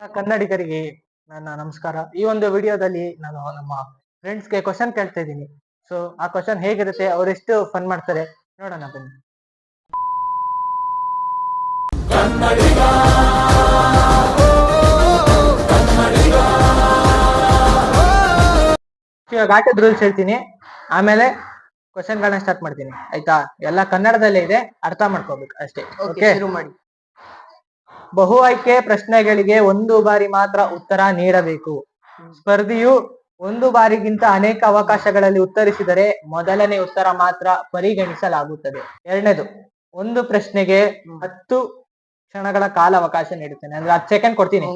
ಕನ್ನಡಿಗರಿಗೆ ನನ್ನ ನಮಸ್ಕಾರ. ಈ ಒಂದು ವಿಡಿಯೋದಲ್ಲಿ ನಾನು ನಮ್ಮ ಫ್ರೆಂಡ್ಸ್ಗೆ ಕ್ವಶನ್ ಕೇಳ್ತಾ ಇದ್ದೀನಿ. ಸೊ ಆ ಕ್ವಶನ್ ಹೇಗಿರುತ್ತೆ ಅವರೆಷ್ಟು ಫನ್ ಮಾಡ್ತಾರೆ ನೋಡೋಣ ಬನ್ನಿ. ಇವಾಗ ಆಟದ ರೂಲ್ಸ್ ಹೇಳ್ತೀನಿ. ಆಮೇಲೆ ಕ್ವಶನ್ಗಳನ್ನ ಸ್ಟಾರ್ಟ್ ಮಾಡ್ತೀನಿ. ಆಯ್ತಾ? ಎಲ್ಲ ಕನ್ನಡದಲ್ಲೇ ಇದೆ ಅರ್ಥ ಮಾಡ್ಕೋಬೇಕು ಅಷ್ಟೇ. ಓಕೆ ಶುರು ಮಾಡಿ. ಬಹು ಆಯ್ಕೆ ಪ್ರಶ್ನೆಗಳಿಗೆ ಒಂದು ಬಾರಿ ಮಾತ್ರ ಉತ್ತರ ನೀಡಬೇಕು. ಸ್ಪರ್ಧಿಯು ಒಂದು ಬಾರಿಗಿಂತ ಅನೇಕ ಅವಕಾಶಗಳಲ್ಲಿ ಉತ್ತರಿಸಿದರೆ ಮೊದಲನೇ ಉತ್ತರ ಮಾತ್ರ ಪರಿಗಣಿಸಲಾಗುತ್ತದೆ. ಎರಡನೇದು ಒಂದು ಪ್ರಶ್ನೆಗೆ ಹತ್ತು ಕ್ಷಣಗಳ ಕಾಲ ಅವಕಾಶ ನೀಡುತ್ತೇನೆ. ಅಂದ್ರೆ ಹತ್ತು ಸೆಕೆಂಡ್ ಕೊಡ್ತೀನಿ.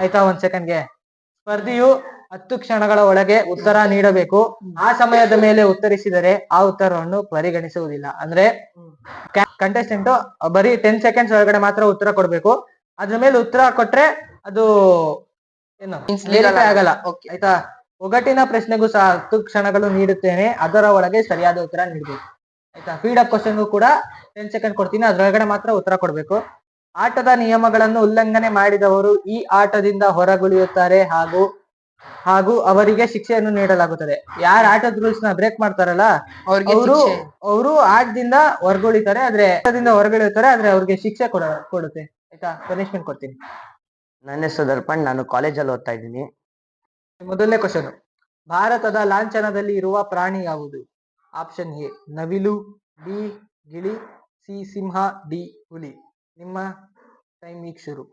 ಆಯ್ತಾ ಒಂದ್ ಸೆಕೆಂಡ್ಗೆ ಸ್ಪರ್ಧಿಯು ಹತ್ತು ಕ್ಷಣಗಳ ಒಳಗೆ ಉತ್ತರ ನೀಡಬೇಕು. ಆ ಸಮಯದ ಮೇಲೆ ಉತ್ತರಿಸಿದರೆ ಆ ಉತ್ತರವನ್ನು ಪರಿಗಣಿಸುವುದಿಲ್ಲ. ಅಂದ್ರೆ ಕಂಟೆಸ್ಟೆಂಟ್ ಬರೀ ಟೆನ್ ಸೆಕೆಂಡ್ಸ್ ಒಳಗಡೆ ಮಾತ್ರ ಉತ್ತರ ಕೊಡ್ಬೇಕು. ಅದ್ರ ಮೇಲೆ ಉತ್ತರ ಕೊಟ್ರೆ ಅದು ಏನು ಆಗಲ್ಲ. ಆಯ್ತಾ? ಒಗಟಿನ ಪ್ರಶ್ನೆಗೂ ಸಹ ಹತ್ತು ಕ್ಷಣಗಳು ನೀಡುತ್ತೇನೆ. ಅದರ ಒಳಗೆ ಸರಿಯಾದ ಉತ್ತರ ನೀಡಬೇಕು. ಆಯ್ತಾ? ಫೀಡ್ ಅಪ್ ಕ್ವಶನ್ಗೂ ಕೂಡ ಟೆನ್ ಸೆಕೆಂಡ್ ಕೊಡ್ತೀನಿ. ಅದರೊಳಗಡೆ ಮಾತ್ರ ಉತ್ತರ ಕೊಡ್ಬೇಕು. ಆಟದ ನಿಯಮಗಳನ್ನು ಉಲ್ಲಂಘನೆ ಮಾಡಿದವರು ಈ ಆಟದಿಂದ ಹೊರಗುಳಿಯುತ್ತಾರೆ ಹಾಗೂ ಹಾಗೂ ಅವರಿಗೆ ಶಿಕ್ಷೆಯನ್ನು ನೀಡಲಾಗುತ್ತದೆ. ಯಾರು ಆಟದ ರೂಲ್ಸ್ನ ಬ್ರೇಕ್ ಮಾಡ್ತಾರಲ್ಲ ಅವ್ರಿಗೆ ಅವರು. ಅವರು ಆಟದಿಂದ ಹೊರಗುಳಿತಾರೆ. ಆದ್ರೆ ಆಟದಿಂದ ಹೊರಗುಳಿಯುತ್ತಾರೆ ಆದ್ರೆ ಅವ್ರಿಗೆ ಶಿಕ್ಷೆ ಕೊಡ ಕೊಡುತ್ತೆ. ಆಯ್ತಾ? ಪನಿಷ್ಮೆಂಟ್ ಕೊಡ್ತೀನಿ. ನನ್ನ ಹೆಸರು ದರ್ಪಣ್ ನಾನು ಕಾಲೇಜಲ್ಲಿ ಓದ್ತಾ ಇದ್ದೀನಿ. ಮೊದಲನೇ ಕ್ವಶನ್ ಭಾರತದ ಲಾಂಛನದಲ್ಲಿ ಇರುವ ಪ್ರಾಣಿ ಯಾವುದು? ಆಪ್ಷನ್ ಎ ನವಿಲು ಬಿ ಗಿಳಿ ಸಿ ಸಿಂಹ ಡಿ ಹುಲಿ. ನಿಮ್ಮ ಟೈಮ್ ಈಗ ಶುರು.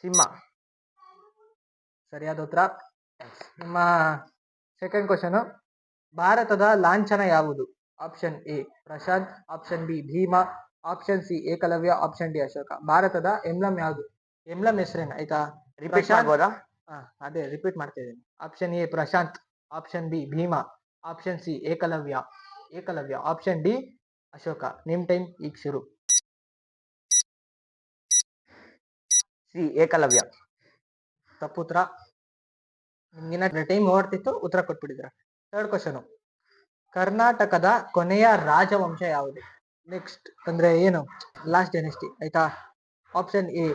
ಸಿಂಹ. ಸರಿಯಾದ ಉತ್ತರ? ನಿಮ್ಮ ಸೆಕೆಂಡ್ ಕ್ವಶನ್ ಭಾರತದ ಲಾಂಛನ ಯಾವುದು? Option A Prashant option B Bhima option C Ekalavya option D Ashoka ಭಾರತದ ಎಂಬ್ಲಮ್ ಯಾವುದು? ಎಂಬ್ಲಮ್ ಹೆಸರೇನು? ಆಯ್ತಾ? ರಿಪೀಟ್. ಮಾಡ್ಬೋದಾ? ಹಾ ಅದೇ ರಿಪೀಟ್ ಮಾಡ್ತಾ ಇದ್ದೀನಿ option A Prashant option B Bhima option C Ekalavya Ekalavya option D Ashoka ನಿಮ್ ಟೈಮ್ ಈಗ ಶುರು. ಸಿ ಏಕಲವ್ಯ ತಪ್ಪುತ್ತರ ನಿಮ್ಗಿನ ಟೈಮ್ ಓಡ್ತಿತ್ತು ಉತ್ತರ ಕೊಟ್ಬಿಟ್ಟಿದ್ರ ಥರ್ಡ್ ಕ್ವಶನ್ ಕರ್ನಾಟಕದ ಕೊನೆಯ ರಾಜವಂಶ ಯಾವುದು? ನೆಕ್ಸ್ಟ್ ಅಂದ್ರೆ ಏನು? ಲಾಸ್ಟ್ ಡೈನೆಸ್ಟಿ ಆಯ್ತಾ? ಆಪ್ಷನ್ ಎ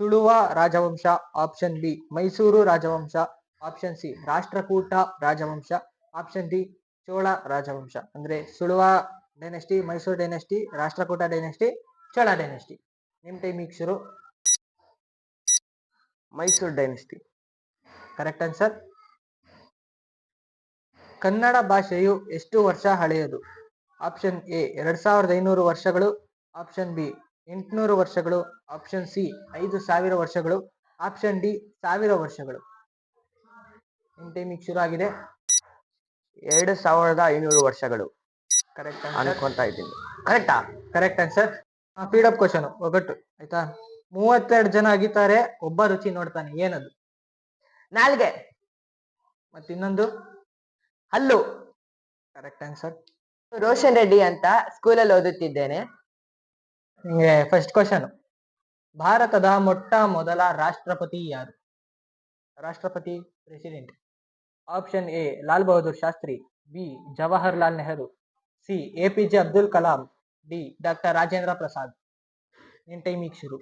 ಸುಳುವ ರಾಜವಂಶ. ಆಪ್ಷನ್ ಬಿ ಮೈಸೂರು ರಾಜವಂಶ. ಆಪ್ಷನ್ ಸಿ ರಾಷ್ಟ್ರಕೂಟ ರಾಜವಂಶ. ಆಪ್ಷನ್ ಡಿ ಚೋಳ ರಾಜವಂಶ. ಅಂದ್ರೆ Tuluva dynasty Mysuru dynasty Rashtrakuta dynasty Chola dynasty ನಿಮ್ ಟೈಮ್ ಈಗ ಶುರು. Mysuru dynasty correct answer Kannada ಭಾಷೆಯು ಎಷ್ಟು ವರ್ಷ ಹಳೆಯದು? ಆಪ್ಷನ್ ಎ ಎರಡ್ ಸಾವಿರದ ಐನೂರು ವರ್ಷಗಳು. ಆಪ್ಷನ್ ಬಿ ಎಂಟುನೂರು ವರ್ಷಗಳು. ಆಪ್ಷನ್ ಸಿ ಐದು ಸಾವಿರ ವರ್ಷಗಳು. ಆಪ್ಷನ್ ಡಿ ಸಾವಿರ ವರ್ಷಗಳು. ಟೈಮಿಗೆ ಶುರು ಆಗಿದೆ. ಎರಡು ಸಾವಿರದ ಐನೂರು ವರ್ಷಗಳು. ಕರೆಕ್ಟ್ ಅನ್ಕೊಂತಾ ಇದ್ದೀನಿ. ಕರೆಕ್ಟಾ correct answer speed up question ಒಗಟ್ಟು. ಆಯ್ತಾ? ಮೂವತ್ತೆರಡು ಜನ ಅಗಿತಾರೆ ಒಬ್ಬ ರುಚಿ ನೋಡ್ತಾನೆ. ಏನದು? ನಾಲ್ಗೆ. ಮತ್ತೆ ಇನ್ನೊಂದು ಹಲ್ಲು. ಕರೆಕ್ಟ್ ಆನ್ಸರ್ ರೋಷನ್ ರೆಡ್ಡಿ ಅಂತ ಸ್ಕೂಲಲ್ಲಿ ಓದುತ್ತಿದ್ದೇನೆ. ನಿಮಗೆ ಫಸ್ಟ್ ಕ್ವಶನ್ ಭಾರತದ ಮೊಟ್ಟ ಮೊದಲ ರಾಷ್ಟ್ರಪತಿ ಯಾರು? ರಾಷ್ಟ್ರಪತಿ president option A Lal Bahadur Shastri. B Jawaharlal Nehru. C A P J Abdul Kalam. D doctor Rajendra Prasad. ನಿನ್ ಟೈಮ್ ಈಗ ಶುರು.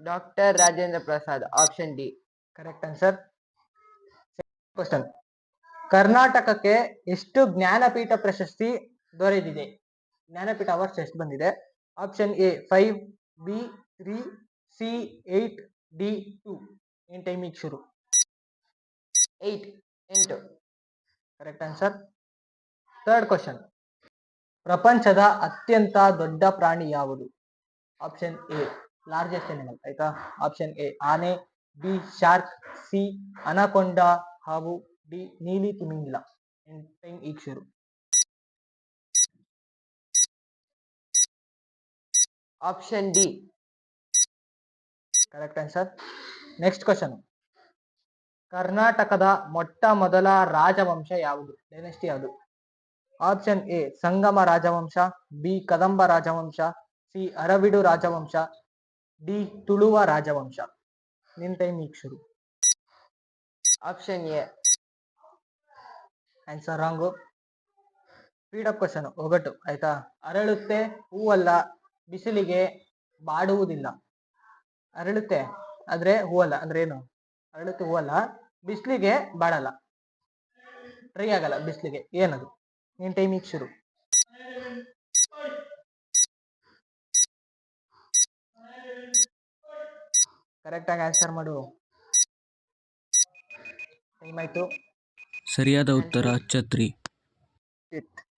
Doctor Rajendra Prasad option D correct answer question ಕರ್ನಾಟಕಕ್ಕೆ ಎಷ್ಟು ಜ್ಞಾನಪೀಠ ಪ್ರಶಸ್ತಿ ದೊರೆತಿದೆ? ಜ್ಞಾನಪೀಠ ಅವಾರ್ಡ್ಸ್ ಎಷ್ಟು ಬಂದಿದೆ? Option A five B three C eight D two ಏನ್ ಟೈಮಿಗೆ ಶುರು? ಏಟ್ ಎಂಟು. ಕರೆಕ್ಟ್ ಆನ್ಸರ್ ಥರ್ಡ್ ಕ್ವಶನ್ ಪ್ರಪಂಚದ ಅತ್ಯಂತ ದೊಡ್ಡ ಪ್ರಾಣಿ ಯಾವುದು? ಆಪ್ಷನ್ ಎ ಲಾರ್ಜೆಸ್ಟ್ ಎನಿಮಲ್ ಆಯ್ತಾ? ಆಪ್ಷನ್ ಎ ಆನೆ. ಬಿ ಶಾರ್ಕ್, ಸಿ ಅನಕೊಂಡ ಹಾಗೂ ಡಿ ನೀಲಿ ತಿಮಿಂಗಿಲ ಈಗ option D. Correct answer. Next question. ಕರ್ನಾಟಕದ ಮೊಟ್ಟ ಮೊದಲ ರಾಜವಂಶ ಯಾವುದು? ಡೈನೆಸ್ಟಿ ಯಾವುದು? ಆಪ್ಷನ್ ಎ, ಸಂಗಮ ರಾಜವಂಶ, ಬಿ, ಕದಂಬ ರಾಜವಂಶ, ಸಿ ಅರವಿಡು ರಾಜವಂಶ, ಡಿ, ತುಳುವ ರಾಜವಂಶ. ನಿನ್ ಟೈಮ್ ಈಗ ಶುರು. Option A answer wrong speed up question ಒಗಟು, ಆಯ್ತಾ? ಅರಳುತ್ತೆ, ಹೂವಲ್ಲ, ಬಿಸಿಲಿಗೆ ಬಾಡುವುದಿಲ್ಲ. ಅರಳುತ್ತೆ, ಆದ್ರೆ ಹೂವಲ್ಲ, ಅಂದ್ರೆ ಏನು? ಅರಳುತ್ತೆ, ಹೂವಲ್ಲ, ಬಿಸಿಲಿಗೆ ಬಾಡಲ್ಲ. ಟ್ರೈ ಆಗಲ್ಲ, ಬಿಸಿಲಿಗೆ. ಏನದು? ನಿನ್ ಟೈಮಿಗೆ ಶುರು. ಕರೆಕ್ಟ್ ಆಗಿ ಆನ್ಸರ್ ಮಾಡು. ಟೈಮ್ ಆಯ್ತು. ಸರಿಯಾದ ಉತ್ತರ ಛತ್ರಿ.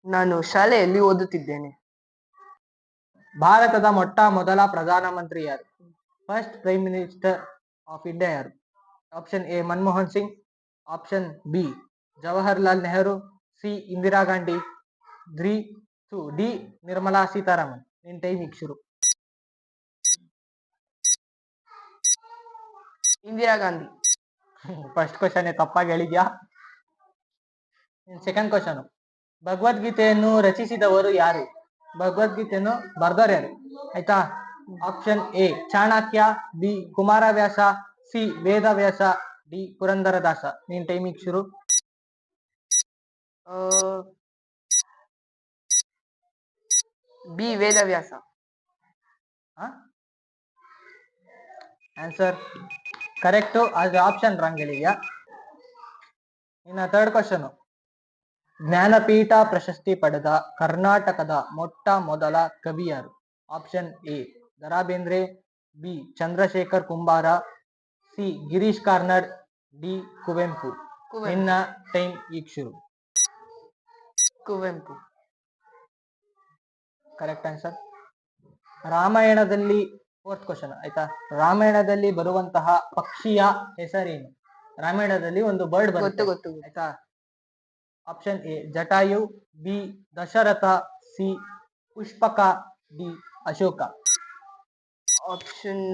ನಾನು ಶಾಲೆಯಲ್ಲಿ ಓದುತ್ತಿದ್ದೇನೆ. ಭಾರತದ ಮೊಟ್ಟ ಮೊದಲ ಪ್ರಧಾನಮಂತ್ರಿ ಯಾರು? First prime minister of India ಯಾರು? Option A Manmohan Singh. Option B Jawaharlal Nehru. C Indira Gandhi. Three two D Nirmala Sitharaman. ನಿನ್ ಟೈಮಿಗೆ ಶುರು ಇಂದಿರಾ ಗಾಂಧಿ. ಫಸ್ಟ್ ಕ್ವಶನ್ ತಪ್ಪಾಗಿ ಹೇಳಿದ್ಯಾ? ಸೆಕೆಂಡ್ ಕ್ವಶನ್ ಭಗವದ್ಗೀತೆಯನ್ನು ರಚಿಸಿದವರು ಯಾರು? ಭಗವದ್ಗೀತೆಯನ್ನು ಬರ್ದವ್ರು ಯಾರು? ಆಯ್ತಾ? Option A Chanakya B Kumaravyasa C Vedavyasa D Purandaradasa. ನೀನ್ ಟೈಮಿಂಗ್ ಶುರು. ಬಿ ವೇದವ್ಯಾಸ. ಆನ್ಸರ್ ಕರೆಕ್ಟು ಆದ್ರೆ ಆಪ್ಷನ್ ರಾಂಗ್ ಹೇಳಿದ್ಯಾ ಇನ್ನ ಥರ್ಡ್ ಕ್ವಶನ್ ಜ್ಞಾನಪೀಠ ಪ್ರಶಸ್ತಿ ಪಡೆದ ಕರ್ನಾಟಕದ ಮೊಟ್ಟ ಮೊದಲ ಕವಿಯರು. ಆಪ್ಷನ್ ಎ ದರಾ Bendre B Chandrashekhar Kambar C Girish Karnad D Kuvempu. Kuvempu. ನಿನ್ನ ಟೈಮ್ ಈಗ ಶುರು. ಕುವೆಂಪು. ಕರೆಕ್ಟ್ ಆನ್ಸರ್ ರಾಮಾಯಣದಲ್ಲಿ ಫೋರ್ತ್ ಕ್ವಶನ್ ಆಯ್ತಾ? ರಾಮಾಯಣದಲ್ಲಿ ಬರುವಂತಹ ಪಕ್ಷಿಯ ಹೆಸರೇನು? ರಾಮಾಯಣದಲ್ಲಿ ಒಂದು ಬರ್ಡ್ ಬರುತ್ತೆ. ಗೊತ್ತು. ಆಯ್ತಾ? Option A Jatayu B Dasharatha C Pushpaka D Ashoka. Option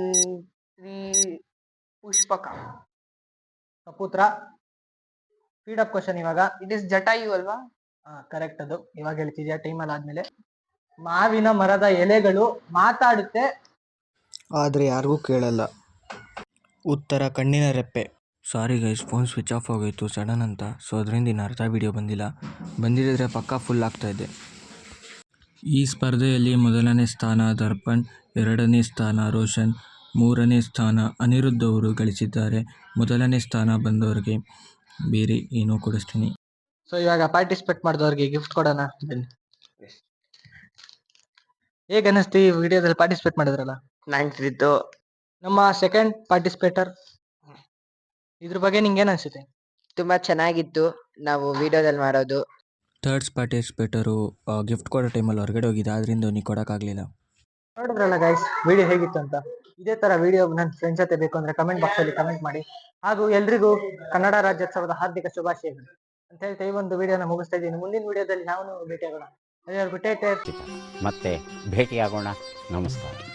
three Pushpaka. ಸಪುತ್ರ speed up question ಇವಾಗ. ಇಟ್ ಇಸ್ ಜಟಾಯು ಅಲ್ವಾ? ಕರೆಕ್ಟ್ ಅದು. ಇವಾಗ ಹೇಳ್ತಿದ್ಯಾ ಟೈಮಲ್ಲಿ ಆದ್ಮೇಲೆ? ಮಾವಿನ ಮರದ ಎಲೆಗಳು ಮಾತಾಡುತ್ತೆ ಆದರೆ ಯಾರಿಗೂ ಕೇಳಲ್ಲ. ಉತ್ತರ ಕಣ್ಣಿನ ರೆಪ್ಪೆ. Sorry guys phone switch off ಆಗೋಯಿತು ಸಡನ್ ಅಂತ. ಸೊ ಅದರಿಂದ ಇನ್ನು ಅರ್ಧ ವೀಡಿಯೋ ಬಂದಿಲ್ಲ. ಬಂದಿದ್ದರೆ ಪಕ್ಕ ಫುಲ್ ಆಗ್ತಾ ಇದೆ. ಈ ಸ್ಪರ್ಧೆಯಲ್ಲಿ ಮೊದಲನೇ ಸ್ಥಾನ ದರ್ಪಣ್ ಎರಡನೇ ಸ್ಥಾನ ರೋಷನ್ ಮೂರನೇ ಸ್ಥಾನ ಅನಿರುದ್ಧ ಅವರು ಗಳಿಸಿದ್ದಾರೆ. ಮೊದಲನೇ ಸ್ಥಾನ ಬಂದವರಿಗೆ ಬೇರೆ ಏನೋ ಕೊಡಿಸ್ತೀನಿ. ಸೊ ಇವಾಗ ಪಾರ್ಟಿಸಿಪೇಟ್ ಮಾಡಿದವ್ರಿಗೆ ಗಿಫ್ಟ್ ಕೊಡೋಣ ಬನ್ನಿ. ಹೇಗೆ ಅನ್ನಿಸ್ತು ಈ ವಿಡಿಯೋದಲ್ಲಿ ಪಾರ್ಟಿಸಿಪೇಟ್ ಮಾಡಿದ್ರಲ್ಲ? ನೈನ್ತ್ ಇತ್ತು ನಮ್ಮ ಸೆಕೆಂಡ್ ಪಾರ್ಟಿಸಿಪೇಟರ್ ಇದ್ರ ಬಗ್ಗೆ ನಿಂಗೆ ಏನ್ ಅನ್ಸುತ್ತೆ? ತುಂಬಾ ಚೆನ್ನಾಗಿತ್ತು. ನಾವು ವಿಡಿಯೋದಲ್ಲಿ ಮಾಡೋದು. ಥರ್ಡ್ಸ್ ಪಾರ್ಟಿಸಿಪೇಟರು ಗಿಫ್ಟ್ ಕೊಡೋ ಟೈಮಲ್ಲಿ ಹೊರಗಡೆ ಹೋಗಿದ್ದೆ. ಆದ್ದರಿಂದ ನೀವು ಕೊಡೋಕ್ಕಾಗಲಿಲ್ಲ. ನೋಡಿದ್ರಲ್ಲ ಗೈಸ್ ವಿಡಿಯೋ ಹೇಗಿತ್ತು ಅಂತ? ಇದೇ ತರ ವಿಡಿಯೋ ನನ್ನ ಫ್ರೆಂಡ್ಸ್ ಜೊತೆ ಬೇಕು ಅಂದ್ರೆ ಕಮೆಂಟ್ ಬಾಕ್ಸ್ ಅಲ್ಲಿ ಕಮೆಂಟ್ ಮಾಡಿ. ಹಾಗೂ ಎಲ್ರಿಗೂ ಕನ್ನಡ ರಾಜ್ಯೋತ್ಸವದ ಹಾರ್ದಿಕ ಶುಭಾಶಯಗಳು. ಅಂತ ಹೇಳ್ತಾ ಈ ಒಂದು ವಿಡಿಯೋನ ಮುಗಿಸ್ತಾ ಇದ್ದೀನಿ. ಮುಂದಿನ ವಿಡಿಯೋದಲ್ಲಿ ನಾವು ಭೇಟಿಯಾಗೋಣ. ಮತ್ತೆ ಭೇಟಿಯಾಗೋಣ. ನಮಸ್ಕಾರ.